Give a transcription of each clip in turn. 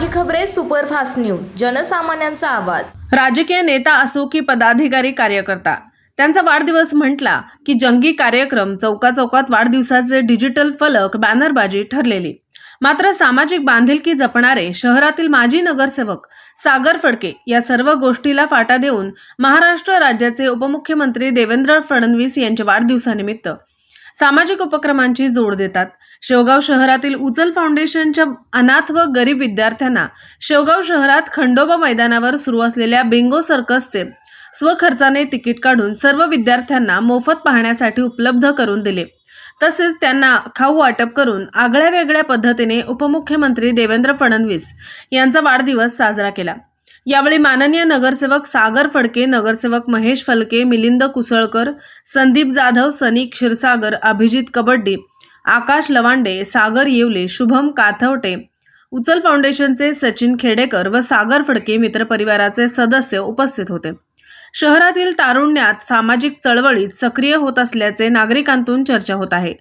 Superfast news जनसामान्यांचा आवाज. राजकीय नेता असो की पदाधिकारी कार्यकर्ता त्यांचा वाढदिवस म्हटला की जंगी कार्यक्रम चौका चौकात वाढदिवसाचे डिजिटल फलक बॅनरबाजी ठरलेली. मात्र सामाजिक बांधिलकी जपणारे शहरातील माजी नगरसेवक सागर फडके या सर्व गोष्टीला फाटा देऊन महाराष्ट्र राज्याचे उपमुख्यमंत्री देवेंद्र फडणवीस यांच्या वाढदिवसानिमित्त सामाजिक उपक्रमांची जोड देतात. शेवगाव शहरातील उचल फाउंडेशनच्या अनाथ व गरीब विद्यार्थ्यांना शेवगाव शहरात खंडोबा मैदानावर सुरू असलेल्या बिंगो सर्कसचे स्वखर्चाने तिकीट काढून सर्व विद्यार्थ्यांना मोफत पाहण्यासाठी उपलब्ध करून दिले. तसेच त्यांना खाऊ वाटप करून आगळ्या वेगळ्या पद्धतीने उपमुख्यमंत्री देवेंद्र फडणवीस यांचा वाढदिवस साजरा केला. यावेळी माननीय नगरसेवक सागर फडके नगरसेवक महेश फलके मिलिंद कुसळकर संदीप जाधव सनी क्षीरसागर अभिजित कबड्डी आकाश लवांडे सागर येवले शुभम काथवटे उचल फाउंडेशनचे सचिन खेडेकर व सागर फडके मित्रपरिवाराचे सदस्य उपस्थित होते. शहरातील तारुण्यात सामाजिक चळवळीत सक्रिय होत असल्याचे नागरिकांतून चर्चा होत आहे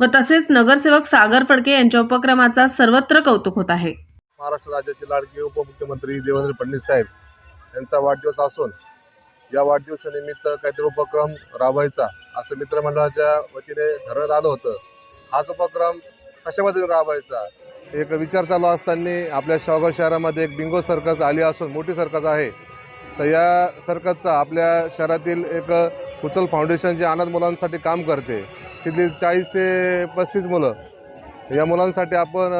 व तसेच नगरसेवक सागर फडके यांच्या उपक्रमाचा सर्वत्र कौतुक होत आहे. महाराष्ट्र राज्याचे लाडके उपमुख्यमंत्री देवेंद्र फडणवीस साहेब यांचा वाढदिवस असून या वाढदिवसानिमित्त काहीतरी उपक्रम राबवायचा असं मित्रमंडळाच्या वतीने ठरवण्यात आलं होतं. हाच उपक्रम कशा पद्धतीने राबवायचा एक विचार चालू असताना आपल्या शेवगाव शहरामध्ये एक बिंगो सर्कस आली असून मोठी सर्कस आहे. तर या सर्कसचा आपल्या शहरातील एक उचल फाउंडेशन जे अनाथ मुलांसाठी काम करते तिथली चाळीस ते पस्तीस मुलं या मुलांसाठी आपण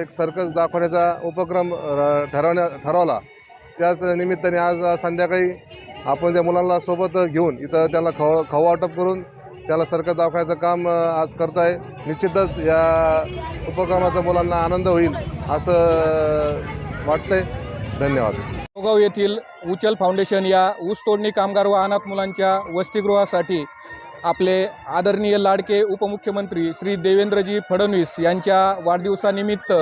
एक सर्कस दाखवण्याचा उपक्रम ठरवण्या ठरवला. त्याच निमित्ताने आज संध्याकाळी आपण त्या मुलांना सोबत घेऊन इथं त्यांना खव खाऊ वाटप करून त्याला सर्कस दाखवायचं काम आज करत आहे निश्चितच या उपक्रमाचा मुलांना आनंद होईल असं वाटतंय. धन्यवाद. गाव येथील उचल फाउंडेशन या ऊस तोडणी कामगार व अनाथ मुलांच्या वसतिगृहासाठी आपले आदरणीय लाडके उपमुख्यमंत्री श्री देवेंद्रजी फडणवीस यांच्या वाढदिवसानिमित्त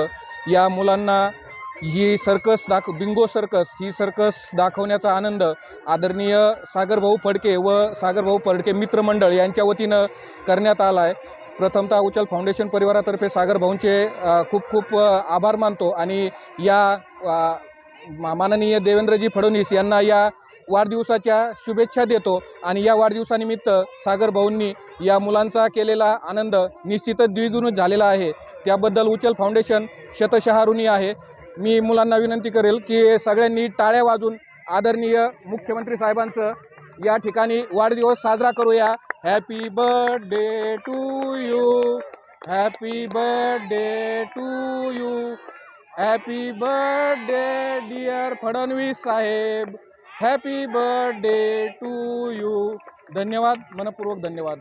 या मुलांना ही सर्कस दाख बिंगो सर्कस ही सर्कस दाखवण्याचा आनंद आदरणीय सागरभाऊ फडके व सागरभाऊ फडके मित्रमंडळ यांच्या वतीनं करण्यात आला आहे प्रथमतः उचल फाउंडेशन परिवारातर्फे सागरभाऊंचे खूप खूप आभार मानतो आणि या मा- माननीय देवेंद्रजी फडणवीस यांना या वाढदिवसाच्या शुभेच्छा देतो आणि या वाढदिवसानिमित्त सागरभाऊंनी या मुलांचा केलेला आनंद निश्चितच द्विगुणित झालेला आहे. त्याबद्दल उचल फाउंडेशन शतशहा ऋणी आहे. मी मुलांना विनंती करेल की सगळ्यांनी टाळ्या वाजून आदरणीय मुख्यमंत्री साहेबांचं या ठिकाणी वाढदिवस साजरा करूया. Happy birthday to you happy birthday to you happy birthday dear Fadnavis Saheb. Happy birthday to you धन्यवाद मनपूर्वक धन्यवाद.